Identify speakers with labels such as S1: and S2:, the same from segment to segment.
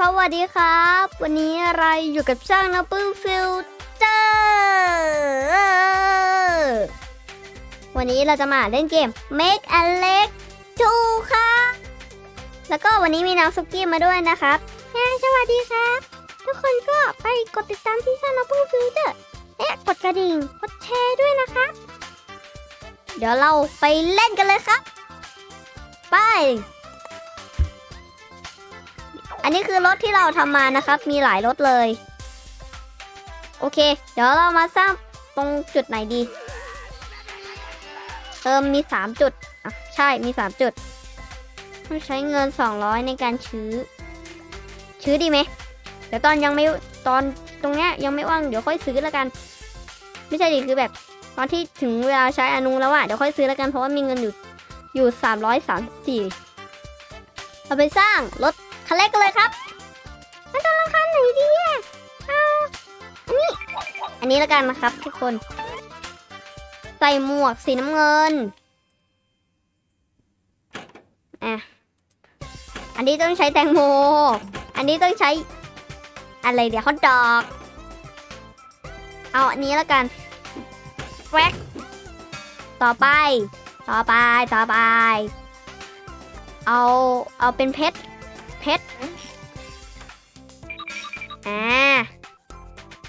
S1: สวัสดีครับ วันนี้อะไรอยู่กับช่างนะปื้มฟิลเจอร์วันนี้เราจะมาเล่นเกม Make a Leg 2ครับแล้วก็วันนี้มีน้องซุกี้มาด้วยนะครับสวัสดีครับ ทุกคนก็ไปกดติดตามที่ช่างนะปื้มฟิลเจอร์และกดกระดิ่งกดแชร์ด้วยนะคะเดี๋ยวเราไปเล่นกันเลยครับ ไป อันนี้คือรถที่เราทำมานะครับ มีหลายรถเลย โอเค เดี๋ยวเรามาสร้างตรงจุดไหนดี เติมมี3จุดอะใช่มี3จุดต้องใช้เงิน200ในการชื้อ ชื้อดีไหมเดี๋ยวตอนยังไม่ตอนตรงเนี้ยยังไม่ว่างเดี๋ยวค่อยซื้อแล้วกัน ไม่ใช่ดิคือแบบ ตอนที่ถึงเวลาใช้อนุแล้วอะเดี๋ยวค่อยซื้อแล้วกันเพราะว่ามีเงินอยู่อยู่334เราไปสร้างรถ คันแรกกันเลยครับมันจะราคาไหนดีอะเอาอันนี้ อันนี้แล้วกันนะครับทุกคน ใส่หมวกสีน้ำเงิน อะ อันนี้ต้องใช้แตงโม อันนี้ต้องใช้ อะไรเดี๋ยวฮอทดอก เอาอันนี้แล้วกันแวกต่อไป ต่อไป ต่อไป เอา เอาเป็นเพชร เพชรอ่า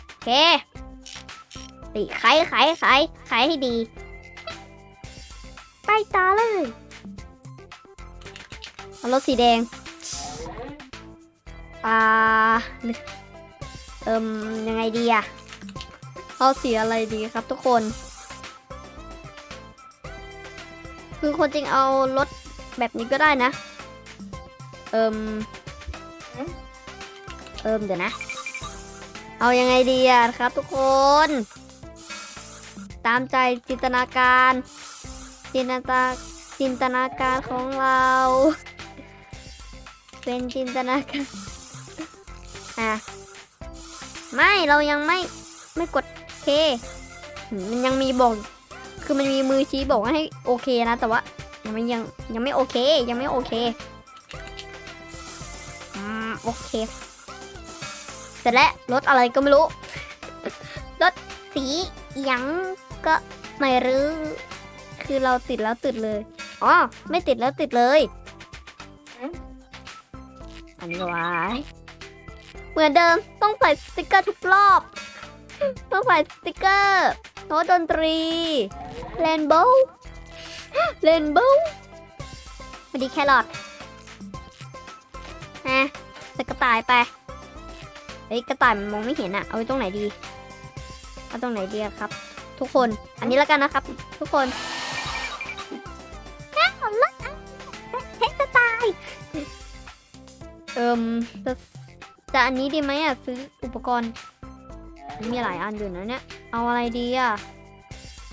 S1: โอเคติไขไขไขไขให้ดี ไปต่อเลยเอารถสีแดงอ่าเอิมยังไงดีอะเอาสีอะไรดีครับทุกคน คือคนจริงเอารถแบบนี้ก็ได้นะ เอิมเอิมเดี๋ยวนะ เอายังไงดีอะครับทุกคน ตามใจจินตนาการ จินตนาจินตนาการของเรา เป็นจินตนาการอะไม่เรายังไม่ไม่กดเค มันยังมีบอก คือมันมีมือชี้บอกว่าให้โอเคนะ แต่ว่ายังไม่ยังยังไม่โอเค ยังไม่โอเคอืม โอเค เสร็จแล้วรถอะไรก็ไม่รู้ รถสีหยังก็ไม่รู้คือเราติดแล้วติดเลย อ๋อ ไม่ติดแล้วติดเลยอันนี้ก็ไว้เหมือนเดิมต้องใส่สติกเกอร์ทุกรอบ ต้องใส่สติกเกอร์โน้ตดนตรีเรนโบว์เรนโบว์สวัสดีแครอทฮะ ใส่กระต่ายไปเฮ้ยกระต่ายมันมองไม่เห็นอะเอาไว้ตรงไหนดี เอาตรงไหนดีอะครับ ทุกคน อันนี้แล้วกันนะครับ ทุกคนแค่ของรถเฮ้ยกระต่าย เอิมจะจะอันนี้ดีไหมอะซื้ออุปกรณ์ มีหลายอันอยู่นะเนี่ย เอาอะไรดีอะ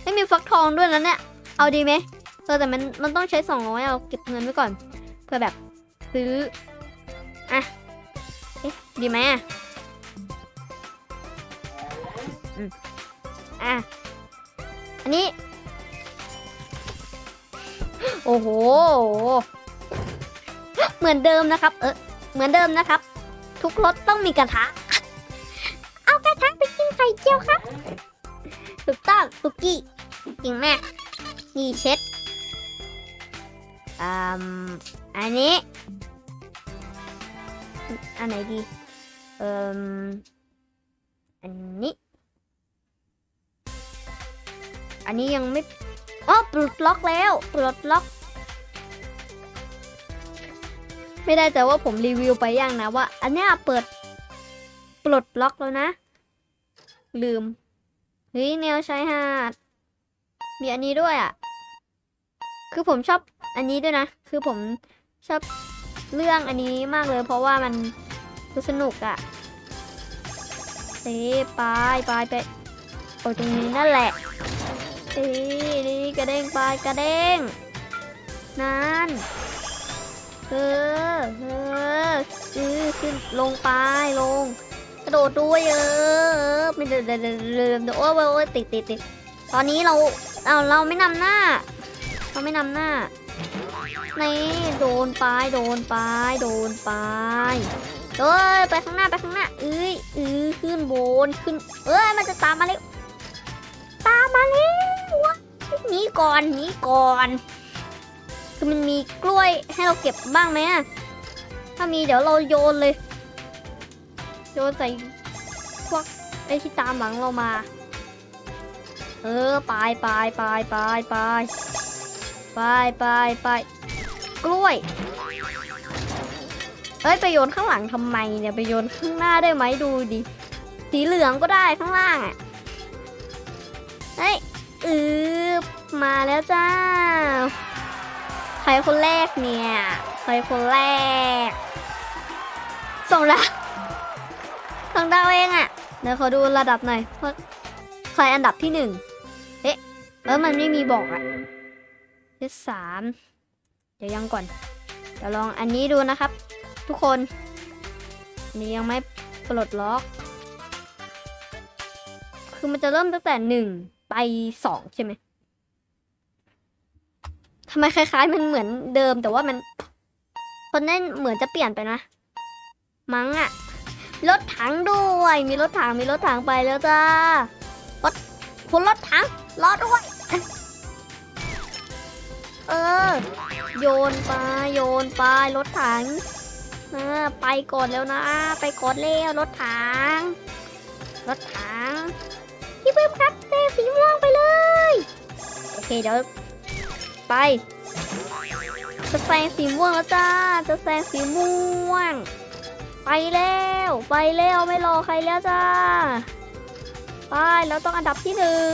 S1: ไม่มีฟักทองด้วยนะเนี่ย เอาดีไหมเออแต่มันมันต้องใช้สองร้อยเอาเก็บเงินไว้ก่อน เพื่อแบบซื้อ อะเอ๊ะ ดีไหมอะอะ อันนี้ โอ้โห เหมือนเดิมนะครับ เออเหมือนเดิมนะครับ ทุกรถต้องมีกระทะ เอากระทะไปกินไข่เจียวครับ ถูกต้องสุกี้เก่งมากนี่เช็ดอืมอันนี้ อันไหนดี อ่มอันนี้ อันนี้ยังไม่อ๋อปลดล็อกแล้วปลดล็อก ไม่ได้แต่ว่าผมรีวิวไปยังนะว่า อันนี้เปิด ปลดล็อกแล้วนะ ลืมเฮ้ยแนวชายหาด มีอันนี้ด้วยอะ คือผมชอบอันนี้ด้วยนะ คือผมชอบเรื่องอันนี้มากเลย เพราะว่ามัน ดูสนุกอะเต้ไปไปไปโอ้ยตรงนี้นั่นแหละนี่นี่กระเด้งไปกระเด้งนั่นเออเออเออขึ้นลงไปลง กระโดดด้วยเออไม่เดินเดินเดินเดินเดินโอ้ยโอ้ยโอ้ยติดติดติดตอนนี้เราเอาเราไม่นำหน้า เราไม่นำหน้านี่โดนไปโดนไปโดนไป เอ้ยไปข้างหน้าไปข้างหน้าเอ้ยเออขึ้นบนขึ้น เอ้ยมันจะตามมาแล้วตามมาแล้วหนีก่อนหนีก่อน คือมันมีกล้วยให้เราเก็บบ้างไหมถ้ามีเดี๋ยวเราโยนเลย โยนใส่พวกไอ้ที่ตามหลังเรามา เออไปไปไปไปไปไปไปไปกล้วย เอ้ยไปโยนข้างหลังทำไมเนี่ยไปโยนข้างหน้าได้ไหมดูดิ สีเหลืองก็ได้ข้างล่างอะเฮ้ยอืบมาแล้วจ้า ใครคนแรกเนี่ย ใครคนแรก ส่งดาวส่งดาวเองอะ่ะ เดี๋ยวขอดูระดับหน่อยว่าใครอันดับที่หนึ่งเอ๊ะเออมันไม่มีบอกอะ่ะที่สามเดี๋ยวยังก่อนเดี๋ยวลองอันนี้ดูนะครับ ทุกคนนนี้ยังไม่ปลดล็อก คือมันจะเริ่มตั้งแต่หนึ่งไปสองใช่ไหมทำไมคล้ายๆ มันเหมือนเดิมแต่ว่ามัน คนเล่นเหมือนจะเปลี่ยนไปนะ มั้งอะรถถังด้วย มีรถถังมีรถถังไปแล้วจ้ารถคุณรถถังรอด้วย เออ โยนไปโยนไปรถถัง เออไปก่อนแล้วนะ ไปก่อนแล้วรถถังรถถังพี่เพิ่มครับเซสีม่วงไปเลย โอเคเดี๋ยวไป จะแซงสีม่วงแล้วจ้า จะแซงสีม่วง ไปแล้ว ไปแล้วไม่รอใครแล้วจ้า ไปเราต้องอันดับที่หนึ่ง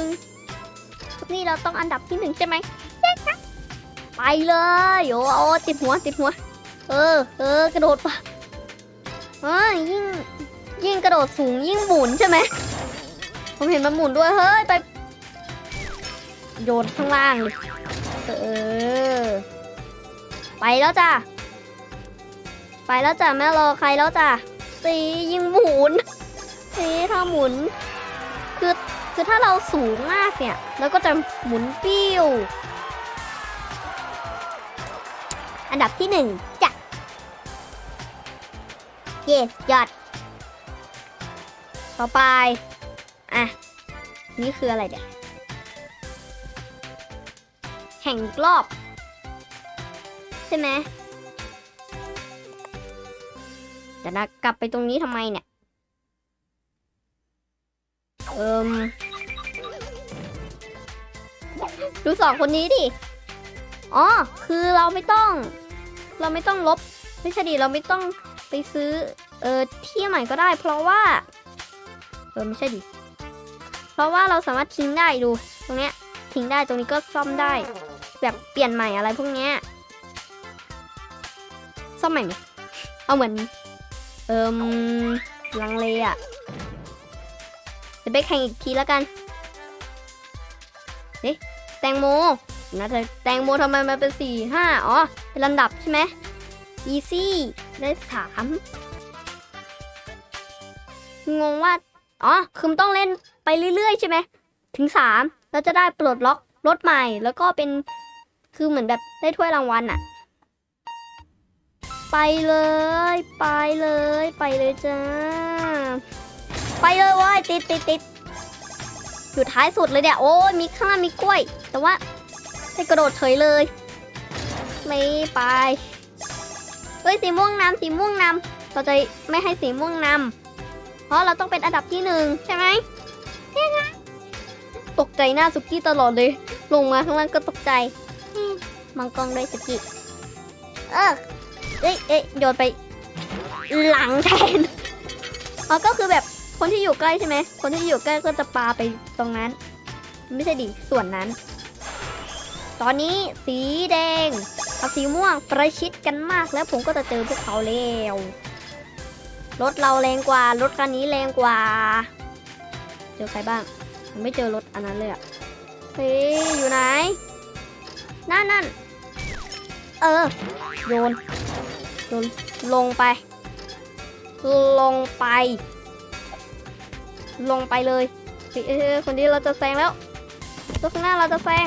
S1: นี่เราต้องอันดับที่หนึ่งใช่ไหมใช่ครับไปเลยโอ้โอ้ติดหัวติดหัว เออ เออ กระโดดปะเออยิ่ง ยิ่งกระโดดสูงยิ่งหมุนใช่ไหม ผมเห็นมันหมุนด้วย เฮ้ย ไป โยนข้างล่างเลยเออ ไปแล้วจ้ะ ไปแล้วจ้ะแม่รอใครแล้วจ้ะ ตียิงหมุนตีถ้าหมุน คือคือถ้าเราสูงมากเนี่ยเราก็จะหมุนปิ้ว อันดับที่หนึ่ง จ้ยอด ต่อไป อะ นี่คืออะไรเดี๋ยแข่งกรอบ ใช่ไหมแต่นะกลับไปตรงนี้ทำไมเนี่ย เอิมดูสองคนนี้ดิ อ๋อ คือเราไม่ต้อง เราไม่ต้องลบ ไม่ใช่ดิ เราไม่ต้อง ไปซื้อเออที่ใหม่ก็ได้ เพราะว่า เออไม่ใช่ดิเพราะว่าเราสามารถทิ้งได้ดูตรงเนี้ยทิ้งได้ตรงนี้ก็ซ่อมได้ แบบเปลี่ยนใหม่อะไรพวกเนี้ยซ่อมใหม่ไหมเอาเหมือน เอิมลังเลอะจะไปแข่งอีกทีแล้วกันเอ๊ะแตงโมนะแต่แตงโมทำไมมันเป็นสี่ห้าอ๋อเป็นลำดับใช่ไหม easy ได้สามงงว่า อ๋อ คือมันต้องเล่นไปเรื่อยๆ ใช่ไหม ถึงสามแล้วจะได้ปลดล็อกรถใหม่ แล้วก็เป็น คือเหมือนแบบได้ถ้วยรางวัลอะไปเลย ไปเลย ไปเลยจ้า ไปเลยว้ยติดติดติดอยู่ท้ายสุดเลยเนี่ย โอ้ยมีข้างมีกล้วย แต่ว่าได้กระโดดเฉยเลย ไม่ไป ฮ้ยสีม่วงนำสีม่วงนำเราจะไม่ให้สีม่วงนำเพราะเราต้องเป็นอันดับที่หนึ่งใช่ไหมเนี่ยนะตกใจหน้าสุกี้ตลอดเลย ลงมาข้างล่างก็ตกใจมมองกล้องด้วยสุกี้เออเอ้ยเอ้ยโยนไป หลังแทนอ๋อก็คือแบบคนที่อยู่ใกล้ใช่ไหม คนที่อยู่ใกล้ก็จะปาไปตรงนั้น ไม่ใช่ดิส่วนนั้น ตอนนี้สีแดง กับสีม่วงประชิดกันมากแล้วผมก็จะเจอพวกเขาแล้วรถเราแรงกว่ารถคันนี้แรงกว่า เจอใครบ้างผมไม่เจอรถอันนั้นเลยอะเฮ้ยอยู่ไหน นั่นนั่นเออ โยนโยนลงไป ลงไป ลงไปเลยเฮ้ยเอ้ยคนนี้เราจะแซงแล้วตัวข้างหน้าเราจะแซง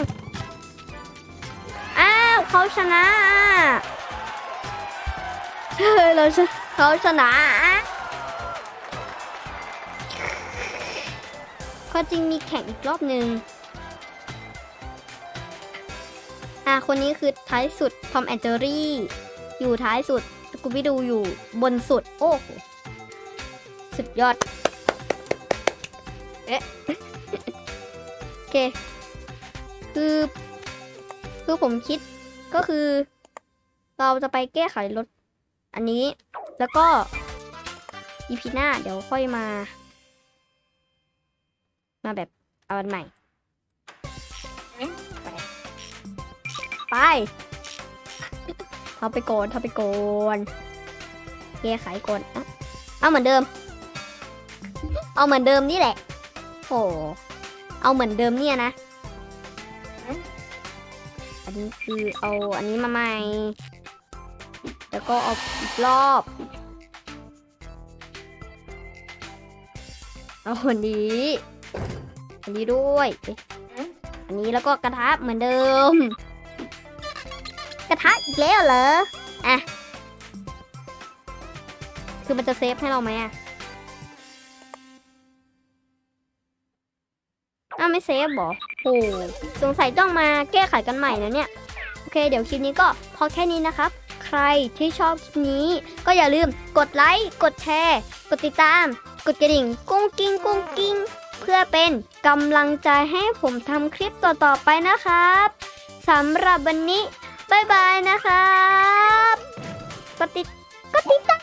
S1: เขาชนะเฮ้ยเราจะเขาชนะก็จริงมีแข่งอีกรอบหนึ่งอะคนนี้คือท้ายสุดทอมแอนเจอรี่ อยู่ท้ายสุดสกูบิดูอยู่บนสุด โอ้โหสุดยอด เอ๊ะโอเค คือ คือผมคิด ก็คือ เราจะไปแก้ไขรถอันนี้ แล้วก็อีพีหน้าเดี๋ยวค่อยมา มาแบบเอาอันใหม่ไปไปเอาไปโกนเอาไปโกนแก้ไขก่อนอะเอาเหมือนเดิม เอาเหมือนเดิมนี่แหละโอ้เอาเหมือนเดิมเนี่ยนะ นนี้คือเอาอันนี้มาใหม่ แล้วก็เอาอีกรอบ เอาอันนี้ อันนี้ด้วย อันนี้แล้วก็กระทะเหมือนเดิม กระทะอีกแล้วเหรอ อะ คือมันจะเซฟให้เราไหมอะอ้าวไม่เซฟเหรอ โอ้สงสัยต้องมาแก้ไขกันใหม่นะเนี่ย โอเค เดี๋ยวคลิปนี้ก็พอแค่นี้นะครับ ใครที่ชอบคลิปนี้ ก็อย่าลืมกดไลค์ กดแชร์ กดติดตาม กดกระดิ่ง กุ้งกิ้ง กุ้งกิ้ง เพื่อเป็นกำลังใจให้ผมทำคลิปต่อๆไปนะครับสำหรับวันนี้บ๊ายบายนะครับ กดติด กดติดตาม